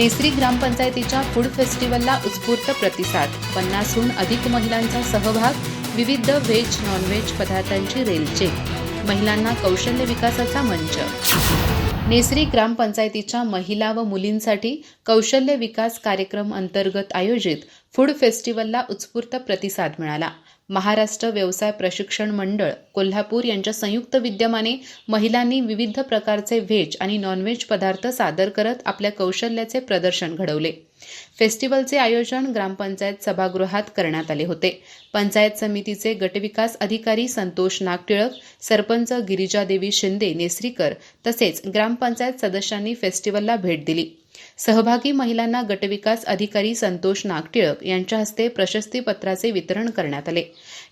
Necessary ग्रामपंचायतीच्या food फेस्टिवलला उत्स्फूर्त प्रतिसाद. पन्नासहून अधिक महिलांचा सहभाग विविध व्हेज नॉनव्हेज पदार्थांची रेलचेक. महिलांना कौशल्य विकासाचा मंच. नेसरी ग्रामपंचायतीच्या महिला व मुलींसाठी कौशल्य विकास कार्यक्रम अंतर्गत आयोजित फूड फेस्टिवलला उत्स्फूर्त प्रतिसाद मिळाला. महाराष्ट्र व्यवसाय प्रशिक्षण मंडळ कोल्हापूर यांच्या संयुक्त विद्यमाने महिलांनी विविध प्रकारचे व्हेज आणि नॉनव्हेज पदार्थ सादर करत आपल्या कौशल्याचे प्रदर्शन घडवले. फेस्टिवलचे आयोजन ग्रामपंचायत सभागृहात करण्यात आले होते. पंचायत समितीचे गटविकास अधिकारी संतोष नागटिळक सरपंच गिरिजादेवी शिंदे नेसरीकर तसेच ग्रामपंचायत सदस्यांनी फेस्टिवलला भेट दिली. सहभागी महिलांना गटविकास अधिकारी संतोष नागटिळक यांच्या हस्ते प्रशस्तीपत्राचे वितरण करण्यात आले.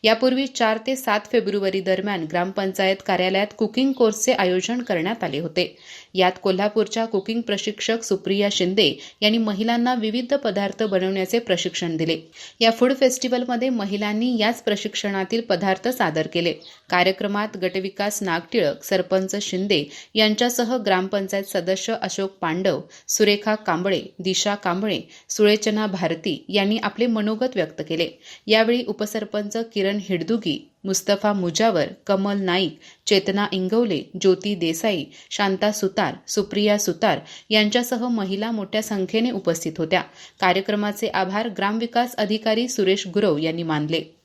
यापूर्वी चार ते सात फेब्रुवारी दरम्यान ग्रामपंचायत कार्यालयात कुकिंग कोर्सचे आयोजन करण्यात आले होते. यात कोल्हापूरच्या कुकिंग प्रशिक्षक सुप्रिया शिंदे यांनी महिलांना विविध पदार्थ बनवण्याचे प्रशिक्षण दिले. या फूड फेस्टिवलमध्ये महिलांनी याच प्रशिक्षणातील पदार्थ सादर केले. कार्यक्रमात गटविकास नागटिळक सरपंच शिंदे यांच्यासह ग्रामपंचायत सदस्य अशोक पांडव सुरेखा कांबळे दिशा कांबळे सुळेचना भारती यांनी आपले मनोगत व्यक्त केले. यावेळी उपसरपंच किरण हिडदुगी मुस्तफा मुजावर कमल नाईक चेतना इंगवले ज्योती देसाई शांता सुतार सुप्रिया सुतार यांच्यासह महिला मोठ्या संख्येने उपस्थित होत्या. कार्यक्रमाचे आभार ग्रामविकास अधिकारी सुरेश गुरव यांनी मानले.